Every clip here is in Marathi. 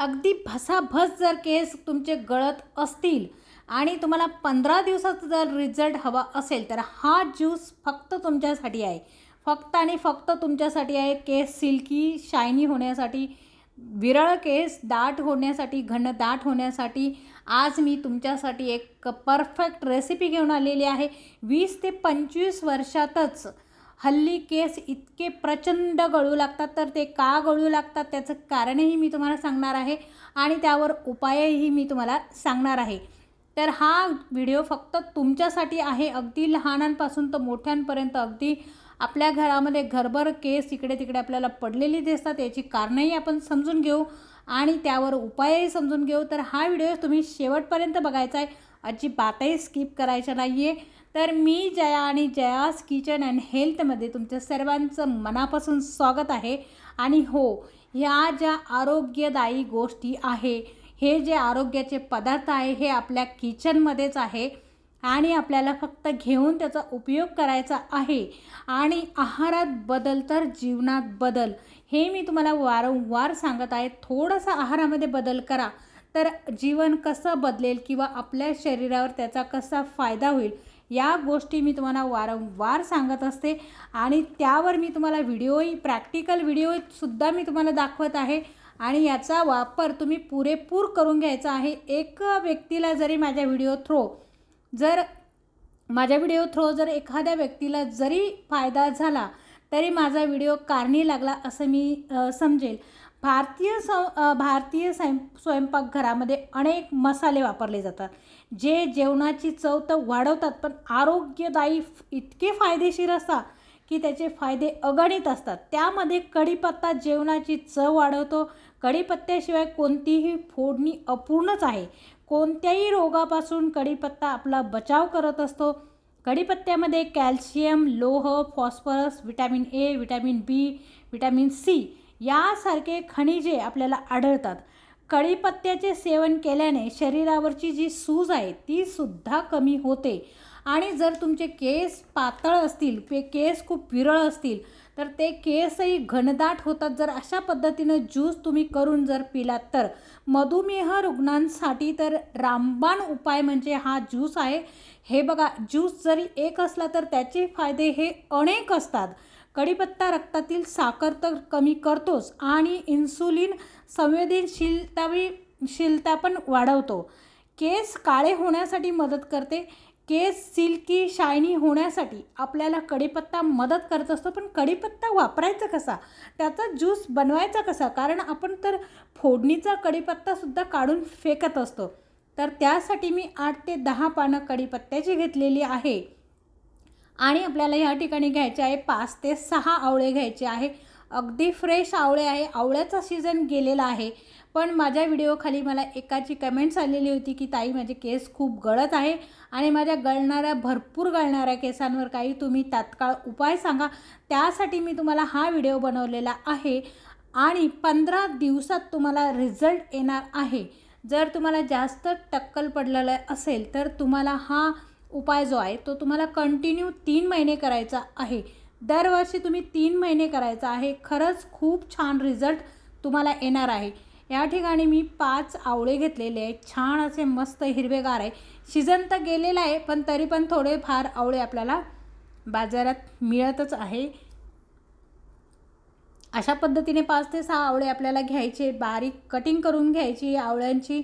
अगदी भसाभस जर केस तुमचे गळत असतील आणि तुम्हाला पंधरा दिवसाचा जर रिझल्ट हवा असेल तर हा ज्यूस फक्त तुमच्यासाठी आहे. फक्त आणि फक्त तुमच्यासाठी आहे केस सिल्की शायनी होण्यासाठी विरळ केस दाट होण्यासाठी घनदाट होण्यासाठी. आज मी तुमच्यासाठी एक परफेक्ट रेसिपी घेऊन आलेली आहे. वीस ते पंचवीस वर्षातच हल्ली केस इतके प्रचंड गळू लागतात तर ते का गळू लागतात त्याचं कारणही मी तुम्हाला सांगणार आहे आणि त्यावर उपायही मी तुम्हाला सांगणार आहे. तर हा व्हिडिओ फक्त तुमच्यासाठी आहे. अगदी लहानांपासून तर मोठ्यांपर्यंत अगदी आपल्या घरामध्ये घरभर केस इकडे तिकडे आपल्याला पडलेली दिसतात याची कारणंही आपण समजून घेऊ आणि त्यावर उपायही समजून घेऊ. तर हा व्हिडिओ तुम्ही शेवटपर्यंत बघायचा आहे. अजिबातही स्किप करायचा नाही आहे तर मी जया आणि जयास किचन अँड हेल्थमध्ये तुमच्या सर्वांचं मनापासून स्वागत आहे. आणि हो ह्या ज्या आरोग्यदायी गोष्टी आहे हे जे आरोग्याचे पदार्थ आहे हे आपल्या किचनमध्येच आहे. आणि आपल्याला फक्त घेऊन त्याचा उपयोग करायचा आहे. आणि आहारात बदल तर जीवनात बदल. हे मी तुम्हाला वारंवार सांगत आहे. थोडंसं आहारामध्ये बदल करा. तर जीवन कसं बदलेल किंवा आपल्या शरीरावर त्याचा कसा फायदा होईल या गोष्टी मी तुम्हाला वारंवार सांगत असते आणि त्यावर मी तुम्हाला व्हिडिओही प्रॅक्टिकल व्हिडिओसुद्धा मी तुम्हाला दाखवत आहे. आणि याचा वापर तुम्ही पुरेपूर करून घ्यायचा आहे. एक व्यक्तीला जरी माझ्या व्हिडिओ थ्रो जर माझ्या व्हिडिओ थ्रो जर एखाद्या व्यक्तीला जरी फायदा झाला तरी माझा व्हिडिओ कारणी लागला असं मी समजेल. भारतीय स भारतीय स्वयं स्वयंपाकघरामध्ये अनेक मसाले वापरले जातात. जे जेवणाची चव तर वाढवतात पण आरोग्यदायी इतके फायदेशीर असतात की त्याचे फायदे अगणित असतात. त्यामध्ये कढीपत्ता जेवणाची चव वाढवतो. कढीपत्त्याशिवाय कोणतीही फोडणी अपूर्णच आहे. कोणत्याही रोगापासून कढीपत्ता आपला बचाव करत असतो. कढीपत्त्यामध्ये कॅल्शियम लोह phosphorus vitamin A vitamin B vitamin C यासारखे खनिजे आपल्याला आढळतात. कढीपत्त्याचे सेवन केल्याने शरीरावरची जी सूज आहे ती सुद्धा कमी होते. आणि जर तुमचे केस पातळ असतील ते केस खूप विरळ असतील तर ते केसही घनदाट होतात. जर अशा पद्धतीनं ज्यूस तुम्ही करून जर पिलात तर मधुमेह रुग्णांसाठी तर रामबाण उपाय म्हणजे हा ज्यूस आहे. हे बघा ज्यूस जरी एक असला तर त्याचे फायदे हे अनेक असतात. कढीपत्ता रक्तातील साखर तर कमी करतोच आणि इन्सुलिन संवेदनशीलतावी शीलता पण वाढवतो. केस काळे होण्यासाठी मदत करते. केस सिल्की शायनी होण्यासाठी आपल्याला कढीपत्ता मदत करत असतो पण कढीपत्ता वापरायचा कसा? त्याचा ज्यूस बनवायचा कसा? कारण आपण तर फोडणीचा कढीपत्तासुद्धा काढून फेकत असतो. तर त्यासाठी मी आठ ते दहा पानं कढीपत्त्याची घेतलेली आहे. आणि आपल्याला ह्या ठिकाणी घ्यायचे आहे पाच ते सहा आवळे घ्यायचे आहे. अगदी फ्रेश आवळे आहे. आवळ्याचा सीझन गेलेला आहे. पण माझ्या व्हिडिओखाली मला एकाची कमेंट्स आलेली होती की ताई माझे केस खूप गळत आहे आणि माझ्या गळणाऱ्या भरपूर गळणाऱ्या केसांवर काही तुम्ही तात्काळ उपाय सांगा. त्यासाठी मी तुम्हाला हा व्हिडिओ बनवलेला आहे आणि पंधरा दिवसात तुम्हाला रिझल्ट येणार आहे. जर तुम्हाला जास्त टक्कल पडलेलं असेल तर तुम्हाला हा उपाय जो आहे तो तुम्हाला कंटिन्यू तीन महिने करायचा आहे. दरवर्षी तुम्ही तीन महिने करायचा आहे. खरंच खूप छान रिझल्ट तुम्हाला येणार आहे. या ठिकाणी मी पाच आवळे घेतलेले आहेत. छान असे मस्त हिरवेगार आहे. सीझन तर गेलेला आहे पण तरी पण थोडेफार आवळे आपल्याला बाजारात मिळतच आहे. अशा पद्धतीने पाच ते सहा आवळे आपल्याला घ्यायचे बारीक कटिंग करून घ्यायची आवळ्यांची.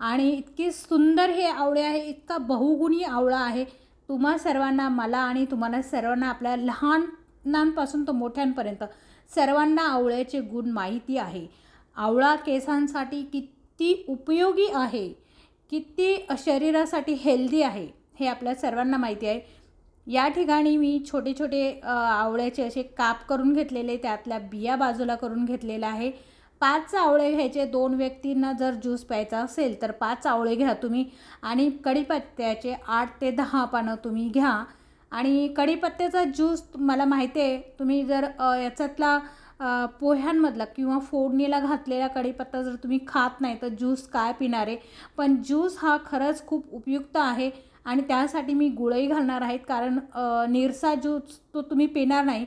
आणि इतकी सुंदर हे आवळे आहे इतका बहुगुणी आवळा आहे. तुम्हा सर्वांना मला आणि तुम्हाला सर्वांना आपल्या लहानांपासून तर मोठ्यांपर्यंत सर्वांना आवळ्याचे गुण माहिती आहे. आवळा केसांसाठी किती उपयोगी आहे किती शरीरासाठी हेल्दी आहे हे आपल्या सर्वांना माहिती आहे. या ठिकाणी मी छोटे छोटे आवळ्याचे असे काप करून घेतलेले त्यातल्या बिया बाजूला करून घेतलेल्या आहे. पाच आवळे घ्यायचे दोन व्यक्तींना जर ज्यूस प्यायचा असेल तर पाच आवळे घ्या तुम्ही आणि कढीपत्त्याचे आठ ते दहा पानं तुम्ही घ्या. आणि कढीपत्त्याचा ज्यूस मला माहिती आहे तुम्ही जर याच्यातला पोह्यांमधला किंवा फोडणीला घातलेला कढीपत्ता जर तुम्ही खात नाही तर ज्यूस काय पिणार आहे? पण ज्यूस हा खरंच खूप उपयुक्त आहे आणि त्यासाठी मी गुळही घालणार आहेत कारण निरसा ज्यूस तो तुम्ही पिणार नाही.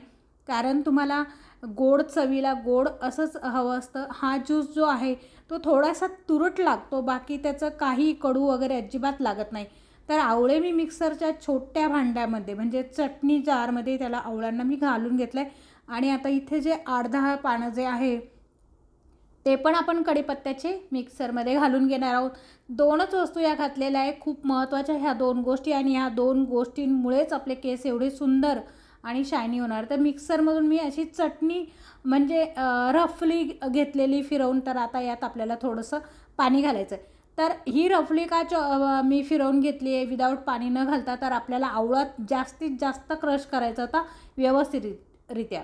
कारण तुम्हाला गोड चवीला गोड असंच हवं असतं. हा ज्यूस जो आहे तो थोडासा तुरट लागतो. बाकी त्याचं काही कडू वगैरे अजिबात लागत नाही. तर आवळे मी मिक्सरच्या छोट्या भांड्यामध्ये म्हणजे चटणी जारमध्ये त्याला आवळ्यांना मी घालून घेतलं आहे आणि आता इथे जे आठ दहा पानं जे आहे ते पण आपण कडीपत्त्याचे मिक्सरमध्ये घालून घेणार आहोत. दोनच वस्तू या घातलेल्या आहे खूप महत्त्वाच्या ह्या दोन गोष्टी. आणि ह्या दोन गोष्टींमुळेच आपले केस एवढे सुंदर आणि शायनी होणार. तर मिक्सरमधून मी अशी चटणी म्हणजे रफली घेतलेली फिरवून तर आता यात आपल्याला थोडंसं पाणी घालायचं आहे तर ही रफली का च मी फिरवून घेतली आहे विदाऊट पाणी न घालता तर आपल्याला आवळात जास्तीत जास्त क्रश करायचा होता व्यवस्थित रित्या.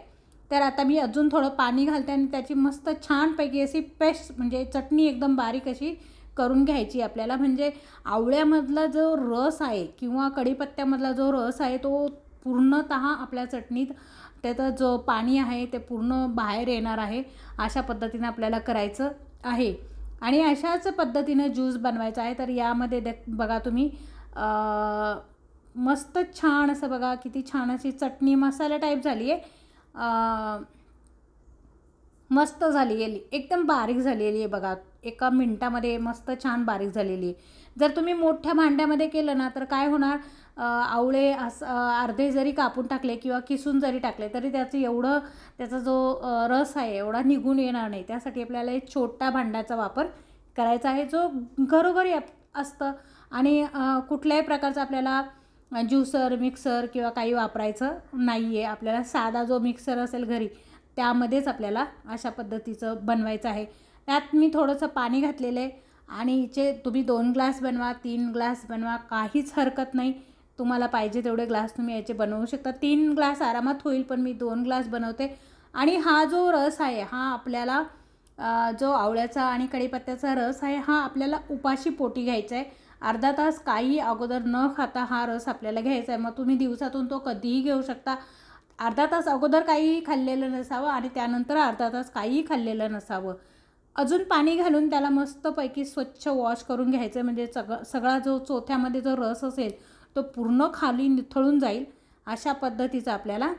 तर आता मी अजून थोडं पाणी घालते आणि त्याची मस्त छानपैकी अशी पेस्ट म्हणजे चटणी एकदम बारीक अशी करून घ्यायची आपल्याला. म्हणजे आवळ्यामधला जो रस आहे किंवा कढीपत्त्यामधला जो रस आहे तो पूर्णत आपल्या चटणीत त्याचं जो पाणी आहे ते पूर्ण बाहेर येणार आहे अशा पद्धतीनं आपल्याला करायचं आहे. आणि अशाच पद्धतीनं ज्यूस बनवायचा आहे तर यामध्ये दे बघा तुम्ही मस्त छान असं बघा किती छान अशी चटणी मसाला टाईप झाली आहे. मस्त झाली गेली एकदम बारीक झालेली आहे बघा. एका मिनटामध्ये मस्त छान बारीक झालेली आहे. जर तुम्ही मोठ्या भांड्यामध्ये केलं ना तर काय होणार? आवळे असं अर्धे जरी कापून टाकले किंवा किसून जरी टाकले तरी त्याचं एवढं त्याचा जो रस आहे एवढा निघून येणार नाही. त्यासाठी आपल्याला एक छोटा भांड्याचा वापर करायचा आहे जो घरोघरी असतं. आणि कुठल्याही प्रकारचा आपल्याला ज्युसर मिक्सर किंवा काही वापरायचं नाही आहे आपल्याला साधा जो मिक्सर असेल घरी त्यामध्येच आपल्याला अशा पद्धतीचं बनवायचं आहे. त्यात मी थोडंसं पाणी घातलेलं आहे. आणि हिचे तुम्ही दोन ग्लास बनवा तीन ग्लास बनवा काहीच हरकत नाही. तुम्हाला पाहिजे तेवढे ग्लास तुम्ही याचे बनवू शकता. तीन ग्लास आरामात होईल पण मी दोन ग्लास बनवते. आणि हा जो रस आहे हा आपल्याला जो आवळ्याचा आणि कढीपत्त्याचा रस आहे हा आपल्याला उपाशी पोटी घ्यायचा आहे. अर्धा तास काही अगोदर न खाता हा रस आपल्याला घ्यायचा आहे. मग तुम्ही दिवसातून तो कधीही घेऊ शकता. अर्धा तास अगोदर काहीही खाल्लेलं नसावं आणि त्यानंतर अर्धा तास काहीही खाल्लेलं नसावं. अजून पाणी घालून त्याला मस्तपैकी स्वच्छ वॉश करून घ्यायचं म्हणजे सगळं सगळा जो चोथ्यामध्ये जो रस असेल तो पूर्ण खाली निथळून जाईल. अशा पद्धतीचं आपल्याला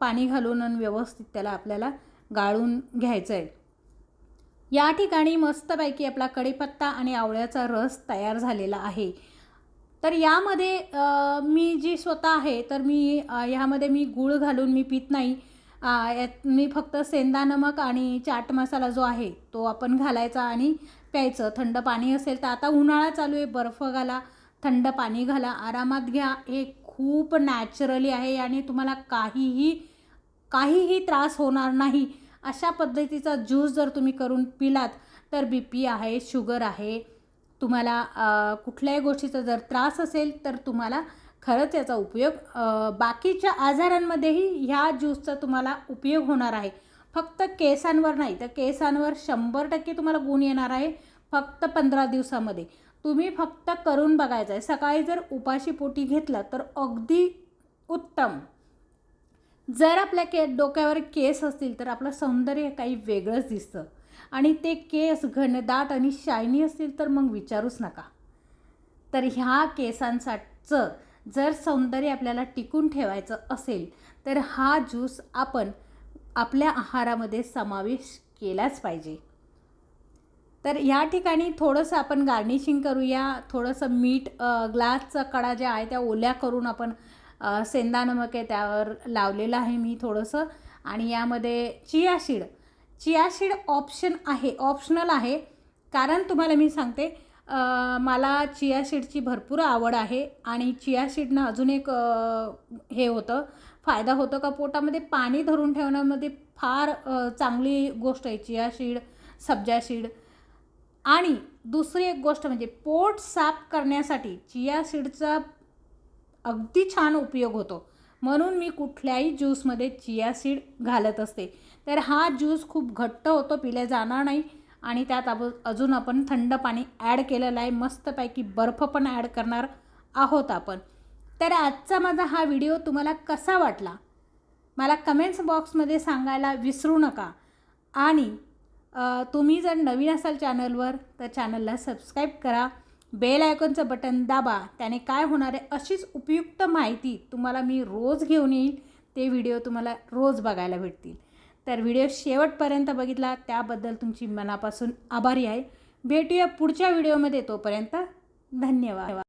पाणी घालून आणि व्यवस्थित त्याला आपल्याला गाळून घ्यायचं आहे या ठिकाणी मस्तपैकी आपला कढीपत्ता आणि आवळ्याचा रस तयार झालेला आहे. तर यामध्ये मी जी स्वतः आहे तर मी ह्यामध्ये मी गूळ घालून मी पित नाही. यात मी फक्त सेंदा नमक आणि चाट मसाला जो आहे तो आपण घालायचा आणि प्यायचं. थंड पाणी असेल तर आता उन्हाळा चालू आहे बर्फ घाला थंड पाणी घाला. आरामात घ्या. हे खूप नॅचरली आहे आणि तुम्हाला काहीही काहीही त्रास होणार नाही. अशा पद्धतीचा ज्यूस जर तुम्ही करून पिलात तर बी पी आहे शुगर आहे. तुम्हाला कुठल्याही गोष्टीचा जर त्रास असेल तर तुम्हाला खरंच याचा उपयोग बाकीच्या आजारांमध्येही ह्या ज्यूसचा तुम्हाला उपयोग होणार आहे. फक्त केसांवर नाही तर केसांवर शंभर टक्के तुम्हाला गुण येणार आहे फक्त पंधरा दिवसामध्ये. तुम्ही फक्त करून बघायचं आहे. सकाळी जर उपाशी पोटी घेतला तर अगदी उत्तम. जर आपल्या के डोक्यावर केस असतील तर आपलं सौंदर्य काही वेगळंच दिसतं. आणि ते केस घनदाट आणि शायनी असतील तर मग विचारूच नका. तर ह्या केसांसाठीचं जर सौंदर्य आपल्याला टिकून ठेवायचं असेल तर हा ज्यूस आपण आपल्या आहारामध्ये समावेश केलाच पाहिजे. तर या ठिकाणी थोडंसं आपण गार्निशिंग करूया. थोडंसं मीठ ग्लासचा कडा ज्या आहे त्या ओल्या करून आपण सेंदा नमक आहे त्यावर लावलेलं आहे मी थोडंसं. आणि यामध्ये चियाशीड चियाशीड ऑप्शन आहे ऑप्शनल आहे. कारण तुम्हाला मी सांगते मला चिया सीडची भरपूर आवड आहे आणि चिया सीडनं अजून एक हे होतं. फायदा होतो का पोटामध्ये पाणी धरून ठेवण्यामध्ये फार चांगली गोष्ट आहे चियाशीड सब्जाशीड आणि दुसरी एक गोष्ट म्हणजे पोट साफ करण्यासाठी चिया सीडचा अगदी छान उपयोग होतो. म्हणून मी कुठल्याही ज्यूसमध्ये चिया सीड घालत असते. तर हा ज्यूस खूप घट्ट होतो पिल्या जाणार नाही. आणि त्यात अब अजून आपण थंड पाणी ॲड केलेलं आहे. मस्तपैकी बर्फ पण ॲड करणार आहोत आपण. तर आजचा माझा हा व्हिडिओ तुम्हाला कसा वाटला? मला कमेंट्स बॉक्समध्ये सांगायला विसरू नका. आणि तुम्ही जर नवीन असाल चॅनलवर तर चॅनलला सबस्क्राईब करा. बेल आयकॉनचं बटन दाबा. त्याने काय होणार आहे अशीच उपयुक्त माहिती तुम्हाला मी रोज घेऊन येईल. ते व्हिडिओ तुम्हाला रोज बघायला भेटतील. तर व्हिडिओ शेवटपर्यंत बघितला. त्याबद्दल तुमची मनापासून आभारी आहे. भेटूया पुढच्या व्हिडिओमध्ये. तोपर्यंत धन्यवाद.